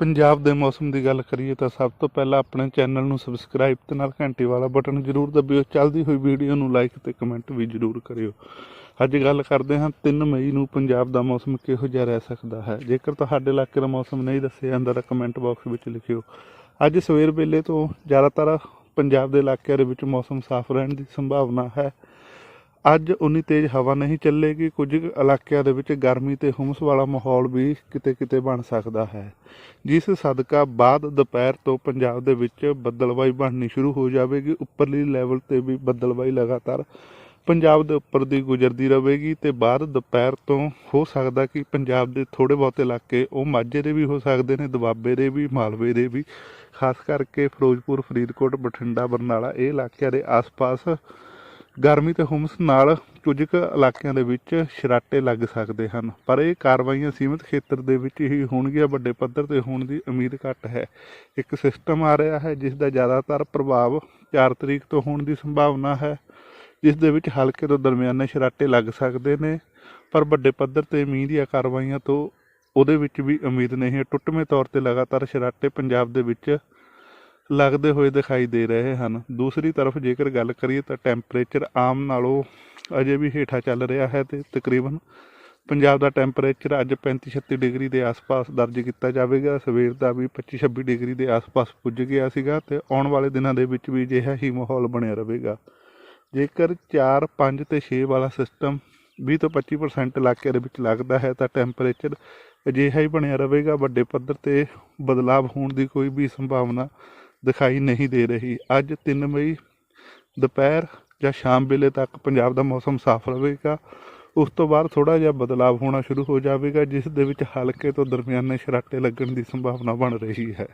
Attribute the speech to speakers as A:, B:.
A: ਪੰਜਾਬ ਦੇ ਮੌਸਮ ਦੀ ਗੱਲ ਕਰੀਏ ਤਾਂ ਸਭ ਤੋਂ ਪਹਿਲਾਂ ਆਪਣੇ ਚੈਨਲ ਨੂੰ ਸਬਸਕ੍ਰਾਈਬ ਤੇ ਨਾਲ ਘੰਟੀ ਵਾਲਾ ਬਟਨ ਜ਼ਰੂਰ ਦਬਿਓ। ਚੱਲਦੀ ਹੋਈ ਵੀਡੀਓ ਨੂੰ ਲਾਈਕ ਤੇ ਕਮੈਂਟ ਵੀ ਜ਼ਰੂਰ ਕਰਿਓ। ਅੱਜ ਗੱਲ ਕਰਦੇ ਹਾਂ 3 ਮਈ ਨੂੰ ਪੰਜਾਬ ਦਾ ਮੌਸਮ ਕਿਹੋ ਜਿਹਾ ਰਹਿ ਸਕਦਾ ਹੈ। ਜੇਕਰ ਤੁਹਾਡੇ ਇਲਾਕੇ ਦਾ ਮੌਸਮ ਨਹੀਂ ਦੱਸਿਆ ਜਾਂਦਾ ਤਾਂ ਕਮੈਂਟ ਬਾਕਸ ਵਿੱਚ ਲਿਖਿਓ। ਅੱਜ ਸਵੇਰ ਵੇਲੇ ਤੋਂ ਜ਼ਿਆਦਾਤਰ ਪੰਜਾਬ ਦੇ ਇਲਾਕਿਆਂ ਦੇ ਵਿੱਚ ਮੌਸਮ ਸਾਫ਼ ਰਹਿਣ ਦੀ ਸੰਭਾਵਨਾ ਹੈ। ਅੱਜ ਉਨੀ ਤੇਜ਼ ਹਵਾ ਨਹੀਂ ਚੱਲੇਗੀ। ਕੁਝ ਇਲਾਕਿਆਂ ਦੇ ਵਿੱਚ ਗਰਮੀ ਤੇ ਹੁਮਸ ਵਾਲਾ ਮਾਹੌਲ ਵੀ ਕਿਤੇ-ਕਿਤੇ ਬਣ ਸਕਦਾ ਹੈ। ਜਿਸ ਸਦਕਾ ਬਾਅਦ ਦੁਪਹਿਰ ਤੋਂ ਪੰਜਾਬ ਦੇ ਵਿੱਚ ਬੱਦਲਬਾਈ ਬਣਨੀ ਸ਼ੁਰੂ ਹੋ ਜਾਵੇਗੀ। ਉੱਪਰਲੀ ਲੈਵਲ ਤੇ ਵੀ ਬੱਦਲਬਾਈ ਲਗਾਤਾਰ ਪੰਜਾਬ ਦੇ ਉੱਪਰ ਦੀ ਗੁਜ਼ਰਦੀ ਰਹੇਗੀ ਤੇ ਬਾਅਦ ਦੁਪਹਿਰ ਤੋਂ ਹੋ ਸਕਦਾ ਕਿ ਪੰਜਾਬ ਦੇ ਥੋੜੇ ਬਹੁਤੇ ਇਲਾਕੇ ਉਹ ਮਾਝੇ ਦੇ ਵੀ ਹੋ ਸਕਦੇ ਨੇ, ਦੁਆਬੇ ਦੇ ਵੀ, ਮਾਲਵੇ ਦੇ ਵੀ। ਖਾਸ ਕਰਕੇ ਫਿਰੋਜ਼ਪੁਰ, ਫਰੀਦਕੋਟ, ਬਠਿੰਡਾ, ਬਰਨਾਲਾ ਇਹ ਇਲਾਕਿਆਂ ਦੇ ਆਸ-ਪਾਸ ਗਰਮੀ ਤੇ ਹੁਮਸ ਨਾਲ ਕੁਝ ਕੁ ਇਲਾਕਿਆਂ ਦੇ ਵਿੱਚ ਸ਼ਰਾਟੇ ਲੱਗ ਸਕਦੇ ਹਨ, ਪਰ ਇਹ ਕਾਰਵਾਈਆਂ ਸੀਮਿਤ ਖੇਤਰ ਦੇ ਵਿੱਚ ਹੀ ਹੋਣਗੀਆਂ, ਵੱਡੇ ਪੱਧਰ ਤੇ ਹੋਣ ਦੀ ਉਮੀਦ ਘੱਟ ਹੈ। ਇੱਕ ਸਿਸਟਮ ਆ ਰਿਹਾ ਹੈ ਜਿਸ ਦਾ ਜ਼ਿਆਦਾਤਰ ਪ੍ਰਭਾਵ 4 ਤਰੀਕ ਤੋਂ ਹੋਣ ਦੀ ਸੰਭਾਵਨਾ ਹੈ, ਜਿਸ ਦੇ ਵਿੱਚ ਹਲਕੇ ਤੋਂ ਦਰਮਿਆਨੇ ਸ਼ਰਾਟੇ ਲੱਗ ਸਕਦੇ ਨੇ, ਪਰ ਵੱਡੇ ਪੱਧਰ ਤੇ ਮੀਂਹ ਦੀਆਂ ਕਾਰਵਾਈਆਂ ਤੋਂ ਉਹਦੇ ਵਿੱਚ ਵੀ ਉਮੀਦ ਨਹੀਂ ਹੈ। ਟੁੱਟਵੇਂ ਤੌਰ ਤੇ ਲਗਾਤਾਰ ਸ਼ਰਾਟੇ ਪੰਜਾਬ ਦੇ ਵਿੱਚ ਲੱਗਦੇ ਹੋਏ ਦਿਖਾਈ ਦੇ ਰਹੇ ਹਨ। ਦੂਸਰੀ ਤਰਫ ਜੇਕਰ ਗੱਲ ਕਰੀਏ ਤਾਂ ਟੈਂਪਰੇਚਰ ਆਮ ਨਾਲੋਂ ਅਜੇ ਵੀ ਹੇਠਾਂ ਚੱਲ ਰਿਹਾ ਹੈ ਤੇ ਤਕਰੀਬਨ ਪੰਜਾਬ ਦਾ ਟੈਂਪਰੇਚਰ ਅੱਜ 35-36 ਡਿਗਰੀ ਦੇ ਆਸ-ਪਾਸ ਦਰਜ ਕੀਤਾ ਜਾਵੇਗਾ। ਸਵੇਰ ਦਾ ਵੀ 25-26 ਡਿਗਰੀ ਦੇ ਆਸ-ਪਾਸ ਪੁੱਜ ਗਿਆ ਸੀਗਾ ਤੇ ਆਉਣ ਵਾਲੇ ਦਿਨਾਂ ਦੇ ਵਿੱਚ ਵੀ ਅਜਿਹਾ ਹੀ ਮਾਹੌਲ ਬਣਿਆ ਰਹੇਗਾ। ਜੇਕਰ 4 5 ਤੇ 6 ਵਾਲਾ ਸਿਸਟਮ 20 ਤੋਂ 25% ਇਲਾਕੇ ਦੇ ਵਿੱਚ ਲੱਗਦਾ ਹੈ ਤਾਂ ਟੈਂਪਰੇਚਰ ਅਜਿਹਾ ਹੀ ਬਣਿਆ ਰਹੇਗਾ। ਵੱਡੇ ਪੱਧਰ ਤੇ ਬਦਲਾਵ ਹੋਣ ਦੀ ਕੋਈ ਵੀ ਸੰਭਾਵਨਾ ਦਿਖਾਈ ਨਹੀਂ ਦੇ ਰਹੀ। ਅੱਜ 3 ਮਈ, ਦੁਪਹਿਰ ਜਾਂ ਸ਼ਾਮ ਵੇਲੇ ਤੱਕ ਪੰਜਾਬ ਦਾ ਮੌਸਮ ਸਾਫ਼ ਰਹੇਗਾ। ਉਸ ਤੋਂ ਬਾਅਦ ਥੋੜਾ ਜਿਹਾ ਬਦਲਾਵ ਹੋਣਾ ਸ਼ੁਰੂ ਹੋ ਜਾਵੇਗਾ, ਜਿਸ ਦੇ ਵਿੱਚ ਹਲਕੇ ਤੋਂ ਦਰਮਿਆਨੇ ਸ਼ਰਾਟੇ ਲੱਗਣ ਦੀ ਸੰਭਾਵਨਾ ਬਣ ਰਹੀ ਹੈ।